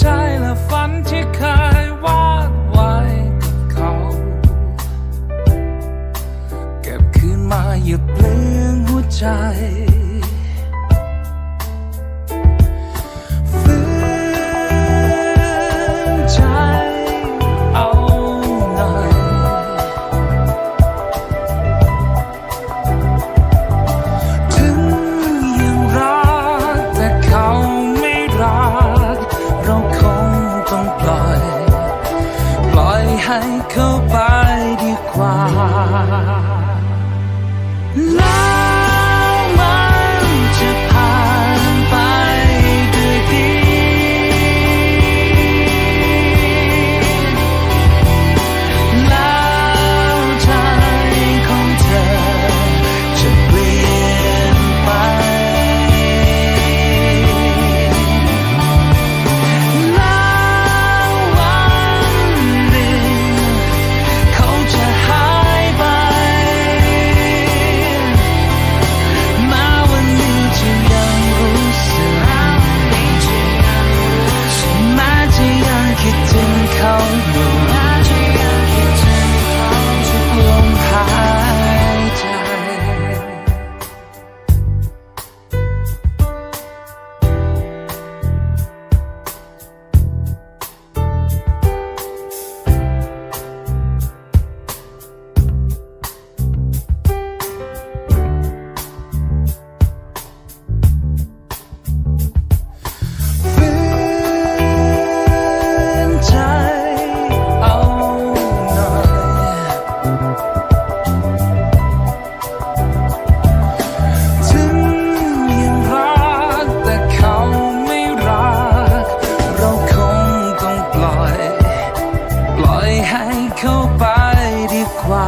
ใจและฝันที่เคยวาดไว้กับเขา เก็บคืนมาหยุดเพลืองหัวใจ ปล่อยใกว่า